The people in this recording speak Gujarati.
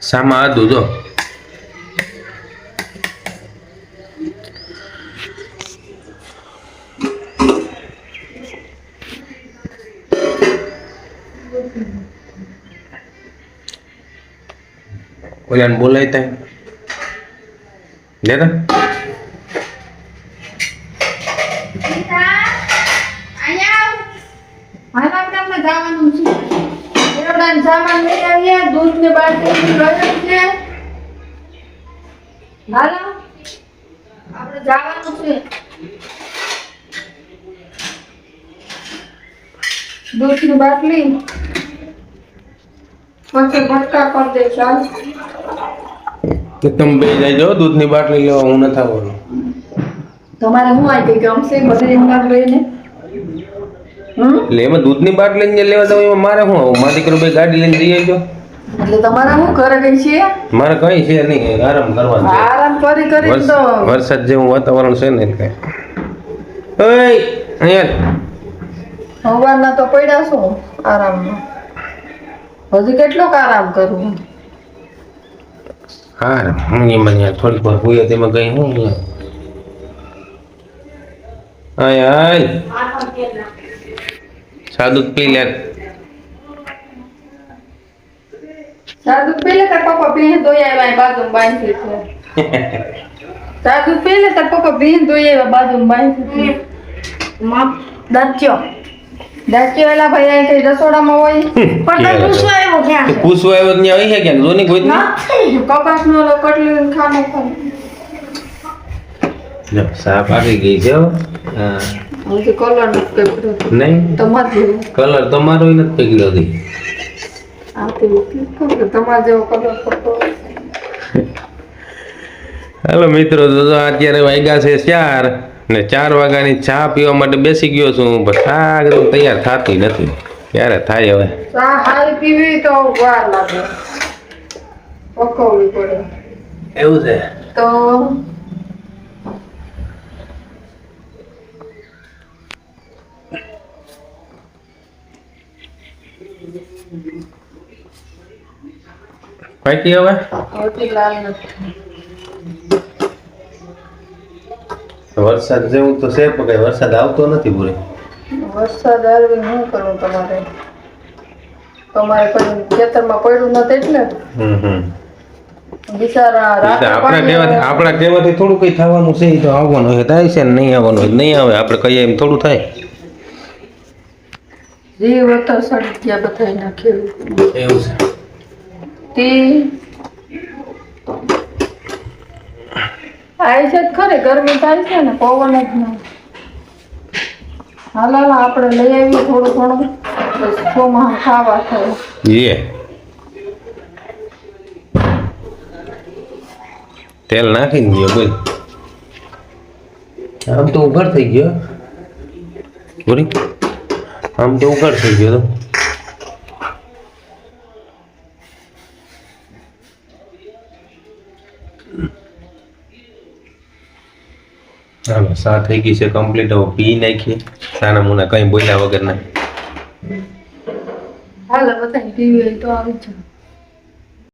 સામા આદુ જો ઓલાને બોલાય તા લેતા મારા ગામમાં જવાનું છે. એવડાને સામાન લઈ આવ્યા દૂધ ને બાટલી લઈ છે. હાલો. આપણે જવાનું છે. દૂધની બાટલી. પછી ભટકા કરી દે ચાલ કે તમે બે જાય દૂધ દૂધની બાટલી લેવા હું નથી આવવાનું. તમારે હું આવી ગઈ ગમશે બધે એમના લઈને? એટલે એમાં દૂધની બાટલી લઈને લેવા જાવ એમાં મારે શું આવું? મારી દીકરો બે ગાડી લઈને જઈ આવજો એટલે તમારે શું ઘરે કઈ છે? મારે કઈ છે નહીં આરામ કરવાનો છે. આરામ કરી કરી તો વરસાદ જેવું વાતાવરણ છે ને એટલે ઓય અહીંયા. સવારના તો પડ્યા છો આરામમાં. હજી કેટલોક આરામ કરું હા? હું મને થોડીક વાર હોય તેમાં કઈ હું અહીંયા. આય. આય સાદું જ પી લે સાદુ પેલે તાર પપ્પા બેન ધોઈ આવ્યા બાજુ બાંધી છે સાદુ પેલે તાર પપ્પા બેન ધોઈ આવ્યા બાજુ બાંધી છે માં દાચ્યો દાચ્યો એલા ભાઈ અહીં કઈ રસોડામાં હોય? પણ પૂછવા આવ્યો ક્યાં પૂછવા આવ્યો ત્યાં આવી છે ક્યાં? જોની કોઈ કપાસ નો ઓલો કટલી ખાનો ખાનો. જો સાપ આવી ગઈ છે હો. કલર નથી નહીં? કલર તમારો નથી પકડ્યો હતી આવતી ખબર તમારે જેવો કલર પડતો હાલો મિત્રો તો અત્યારે વાગ્યા છે ચાર ને ચાર વાગ્યાની ચા પીવા માટે બેસી ગયો છું. પણ ચા એકદમ તૈયાર થતી નથી. ક્યારે થાય હવે? ચા હારી પીવી તો વાર લાગે. પકવવી પડે. એવું છે? તો પાકી હવે વરસાદ જેવું તો છે પણ કઈ વરસાદ આવતો નથી પૂરે. વરસાદ આવે શું કરવું તમારે? તમારે પણ ખેતરમાં પડ્યું નથી એટલે હમ હમ. આપણા કહેવાથી થોડું કઈ થવાનું છે તો આવવાનું હોય થાય છે ને નહીં આવવાનું હોય નહીં આવે. આપણે કહીએ એમ થોડું થાય. જીવ હતો સડી ગયા બધા નાખ્યું એવું છે. તે થાય છે ખરી ગરમી થાય છે ને પવન જ નહીં હાલ હાલ આપણે લઈ આવીએ થોડું ઘણું બસ ચોમાં ખાવા થાય. તેલ નાખી ગયો બોલ. આમ તો ઉભર થઈ ગયો. બોરી આમ તો ઉઘાડ થઈ ગયો તો. ચાલો સા થઈ ગઈ છે કમ્પ્લીટ હવે પી નાખીએ. સાના મુના કઈ બોલ્યા વગર ના હાલ બધા ટીવી તો આવી જાય